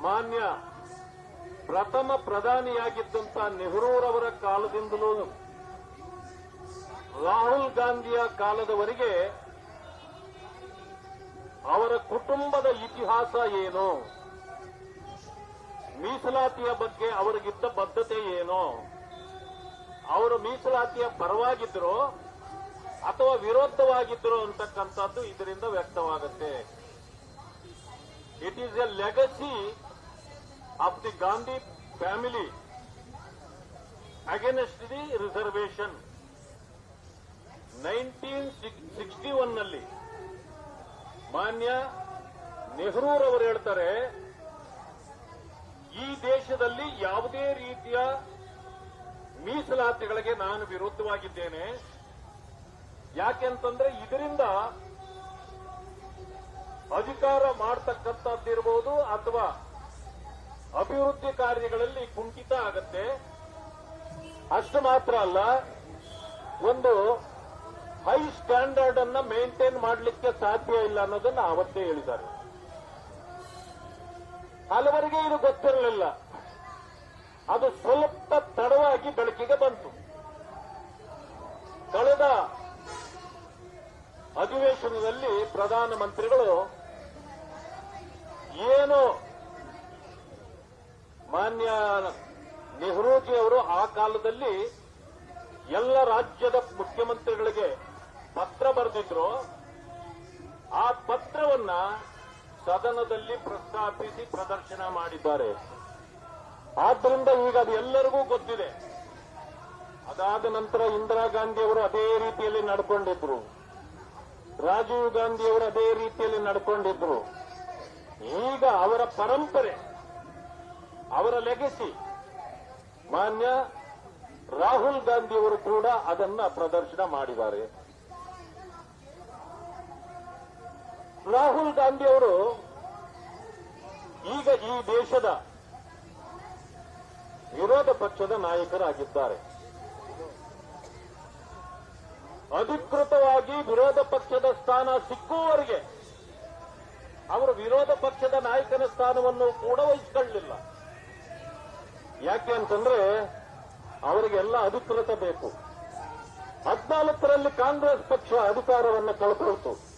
ಮಾನ್ಯ ಪ್ರಥಮ ಪ್ರಧಾನಿಯಾಗಿದ್ದಂತ ನೆಹರೂರವರ ಕಾಲದಿಂದಲೂ ರಾಹುಲ್ ಗಾಂಧಿಯ ಕಾಲದವರೆಗೆ ಅವರ ಕುಟುಂಬದ ಇತಿಹಾಸ ಏನು? ಮೀಸಲಾತಿಯ ಬಗ್ಗೆ ಅವರಿಗಿದ್ದ ಬದ್ಧತೆ ಏನು? ಅವರು ಮೀಸಲಾತಿಯ ಪರವಾಗಿದ್ರು ಅಥವಾ ವಿರೋಧವಾಗಿದ್ರು ಅಂತಕ್ಕಂಥದ್ದು ಇದರಿಂದ ವ್ಯಕ್ತವಾಗುತ್ತೆ. It is a legacy of the Gandhi family against the reservation nineteen sixty ನಲ್ಲಿ ಮಾನ್ಯ ನೆಹರೂರವರು ಹೇಳ್ತಾರೆ, ಈ ದೇಶದಲ್ಲಿ ಯಾವುದೇ ರೀತಿಯ ಮೀಸಲಾತಿಗಳಿಗೆ ನಾನು ವಿರುದ್ಧವಾಗಿದ್ದೇನೆ. ಯಾಕೆಂತಂದ್ರೆ ಇದರಿಂದ ಅಧಿಕಾರ ಮಾಡ್ತಕ್ಕಂಥದ್ದಿರ್ಬೋದು ಅಥವಾ ಅಭಿವೃದ್ಧಿ ಕಾರ್ಯಗಳಲ್ಲಿ ಕುಂಠಿತ ಆಗತ್ತೆ. ಅಷ್ಟು ಮಾತ್ರ ಅಲ್ಲ, ಒಂದು ಹೈ ಸ್ಟ್ಯಾಂಡರ್ಡ್ ಅನ್ನ ಮೇಂಟೈನ್ ಮಾಡಲಿಕ್ಕೆ ಸಾಧ್ಯ ಇಲ್ಲ ಅನ್ನೋದನ್ನ ಅವತ್ತೇ ಹೇಳಿದ್ದಾರೆ. ಹಲವರಿಗೆ ಇದು ಗೊತ್ತಿರಲಿಲ್ಲ. ಅದು ಸ್ವಲ್ಪ ತಡವಾಗಿ ಬೆಳಕಿಗೆ ಬಂತು. ಕಳೆದ ಅಧಿವೇಶನದಲ್ಲಿ ಪ್ರಧಾನಮಂತ್ರಿಗಳು ಏನು ಮಾನ್ಯ ನೆಹರೂಜಿ ಅವರು ಆ ಕಾಲದಲ್ಲಿ ಎಲ್ಲ ರಾಜ್ಯದ ಮುಖ್ಯಮಂತ್ರಿಗಳಿಗೆ ಪತ್ರ ಬರೆದಿದ್ರು. ಆ ಪತ್ರವನ್ನ ಸದನದಲ್ಲಿ ಪ್ರಸ್ತಾಪಿಸಿ ಪ್ರದರ್ಶನ ಮಾಡಿದ್ದಾರೆ. ಆದ್ದರಿಂದ ಈಗ ಅದು ಎಲ್ಲರಿಗೂ ಗೊತ್ತಿದೆ. ಅದಾದ ನಂತರ ಇಂದಿರಾ ಗಾಂಧಿ ಅವರು ಅದೇ ರೀತಿಯಲ್ಲಿ ನಡ್ಕೊಂಡಿದ್ರು. ರಾಜೀವ್ ಗಾಂಧಿ ಅವರು ಅದೇ ರೀತಿಯಲ್ಲಿ ನಡ್ಕೊಂಡಿದ್ರು. ಈಗ ಅವರ ಪರಂಪರೆ ಅವರ ಲೆಗಸಿ ಮಾನ್ಯ ರಾಹುಲ್ ಗಾಂಧಿ ಅವರು ಕೂಡ ಅದನ್ನ ಪ್ರದರ್ಶನ ಮಾಡಿದ್ದಾರೆ. ರಾಹುಲ್ ಗಾಂಧಿ ಅವರು ಈಗ ಈ ದೇಶದ ವಿರೋಧ ಪಕ್ಷದ ನಾಯಕರಾಗಿದ್ದಾರೆ. ಅಧಿಕೃತವಾಗಿ ವಿರೋಧ ಪಕ್ಷದ ಸ್ಥಾನ ಸಿಕ್ಕುವವರೆಗೆ ಅವರು ವಿರೋಧ ಪಕ್ಷದ ನಾಯಕನ ಸ್ಥಾನವನ್ನು ಕೂಡ ವಹಿಸಿಕೊಳ್ಳಲಿಲ್ಲ. ಯಾಕೆ ಅಂತಂದ್ರೆ ಅವರಿಗೆಲ್ಲ ಅಧಿಕೃತ ಬೇಕು. ಹದಿನಾಲ್ಕರಲ್ಲಿ ಕಾಂಗ್ರೆಸ್ ಪಕ್ಷ ಅಧಿಕಾರವನ್ನು ಕಳ್ಕೊಳ್ತು